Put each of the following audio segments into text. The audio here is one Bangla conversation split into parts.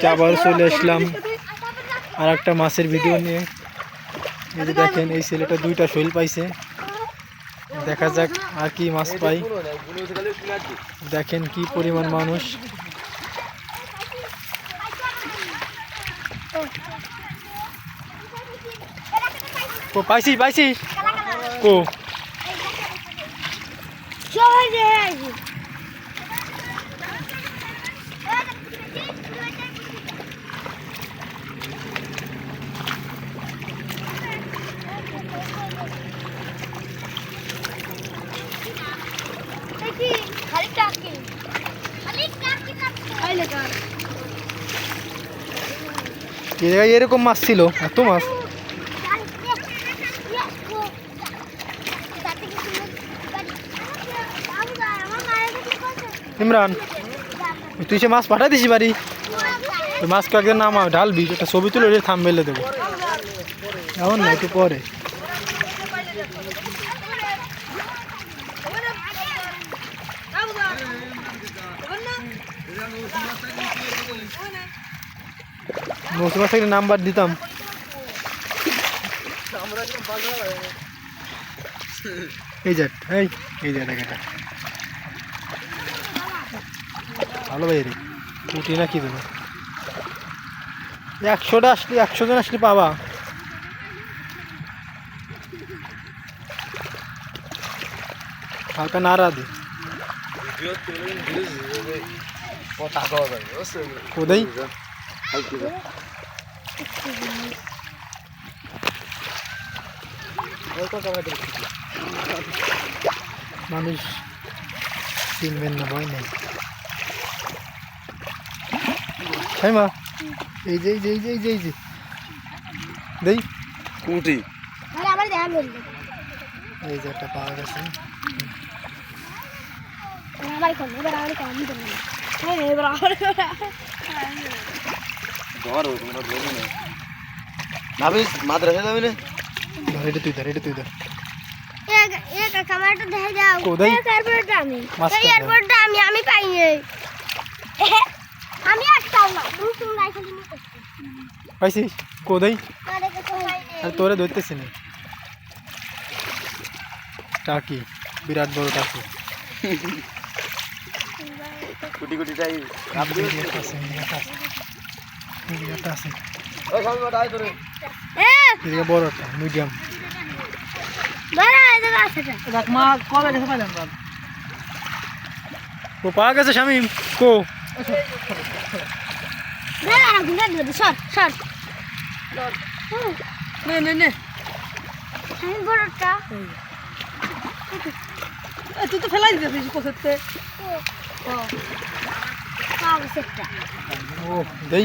আজকে আবার চলে আসলাম আর একটা মাছের ভিডিও নিয়ে। এই যে দেখেন, এই ছেলেটা দুইটা শৈল পাইছে। দেখা যাক আর কি মাছ পাই। দেখেন কি পরিমাণ মানুষ। পাইছি পাইছি। ও। এই জায়গায় এরকম মাছ ছিল এত মাছ ইমরান তুই সে মাছ পাঠাই দিছি বাড়ি ওই মাছ কয়েকদিন নামা ঢালবি একটা ছবি তুলে ওটা থাম মেলে দেবো এমন না একটু পরে মৌসুমা থেকে নাম্বার দিতাম। এই যে এই এই যে এটা। ভালো ভাই রে উঠি না কি দেবো? একশোটা আসলে একশো জন আসলে পাবা। হালকা নাড়া দে। কোথায়? মানুষ চিনবেন না ভয় নেই। হ্যাঁ মা এই যে এই যে এই যে এই যে এই যে। দেই। কুটি আমার দেখা বলবে এই যে একটা পাওয়া গেছে। আমার এবার আমার হ্যাঁ এবার আমার ধরো তোমরা ধরো না ভাবিস মাদ্রাসা যাবি না ধর এটা তুই ধর এটা তুই ধর এক এক ক্যামেরাটা দেখে দাও কোথায়? এক এয়ারপোর্টটা আমি মাঝখানে। এই এয়ারপোর্টটা আমি আমি পাইনি এহে, আমি একটাও না তুমি তুমি রাইফেল নিয়ে করছ পাইছিস কোদাই আরে কিছু পাইনি আর তোরে ধরতেছি না টাকি বিরাট বড় টাকি কুটি কুটি যাই একটা আছে, একটা আছে। একটা আছে ওই সবাই বাটা আয় তোরে এ এদিকে বড়টা মিডিয়াম এটা ও পাওয়া গেছে শামিম কো? সর সর। নে নে নে। আমি বড়টা। তুই তো ফেলাই দিতেছিস গেছে একটা ও দেই।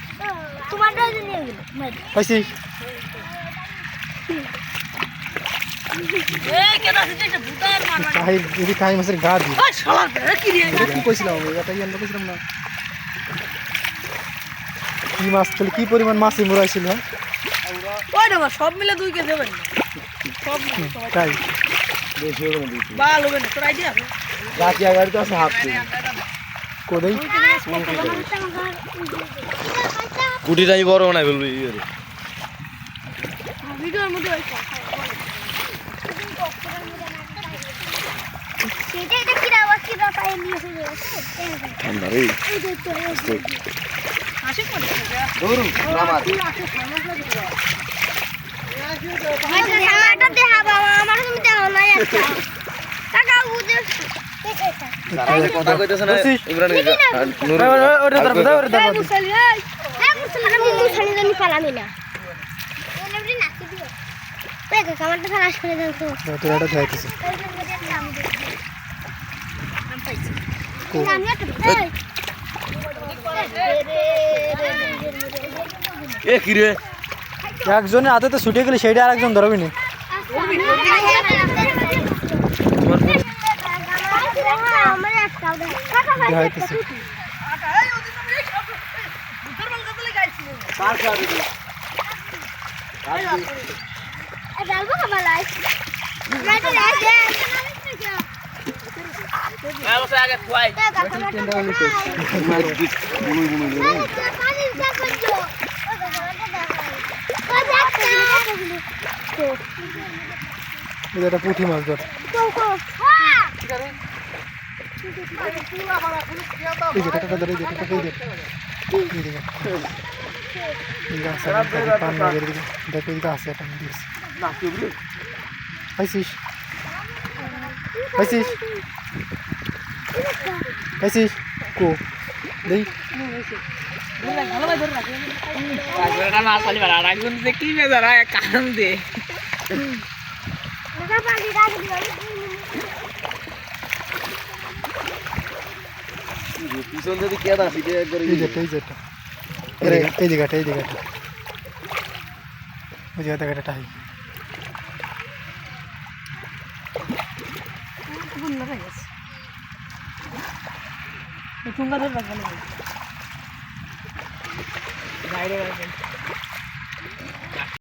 মারবা কাহি মাছের গা রে কি কইছিলাম আমি? আমরা কইছিলাম না? কি মাছ তাহলে কি পরিমাণ মাছই না সব মিলে দুই কেজি হবে। না সব তাই। বেশি হবে না ভালো হবে না তোর আইডিয়া আছে? রাখি আগাড়ি তো আছে হাফ কোদাই কুটিটাই বড় না বলবি ভিডিওর মধ্যে ওই সেটা এটা কি আওয়াজ কি দাও নিয়ে চলে গেছে ঠান্ডা রে। এই যে তো হাসি করছে ধরুন নামাজ। আমারটা দেখা বাবা আমার তুমি দেখো না একটা টাকা বুঝে কথা কইতেছ না ইমরান নুর ওই, ওই, ওই, ওটা ধরো, ওটা ধরো, ধরো। মুসলি মুসলি মুসলি জানি পালামি না। এমনি নাকি দিও ওই কামারটা ফালাস করে দাও তো। দাও, তোর এটা খাইতেছে আমি একটা এ কি রে? একজনের হাতে তো ছুটে গেলে সেইটা আর একজন ধরবি না। আমার একটাও দেয় দেখা যাইতেছে এই ওদিন আমি এই সব বুদ্ধর বল কত লাগাইছিল কার খাবে রে ডালবো খাবালাই রাইতে রাইতে মাছ দিস বুনুই বুনুই রে এটা পুঁটি মাছ ধর ধরে গাছ পান নগের দিকে দেখো এই আছে একটা রে পাইছিস কো দেই পিছন যদি কেদা সিটে একবার এই যেটা এই যেটা এই জায়গাটা এই জায়গাটা। ওই জায়গাটা একটা টাই ঠুঙ্গা না গেছে বাইরে। রাখবেন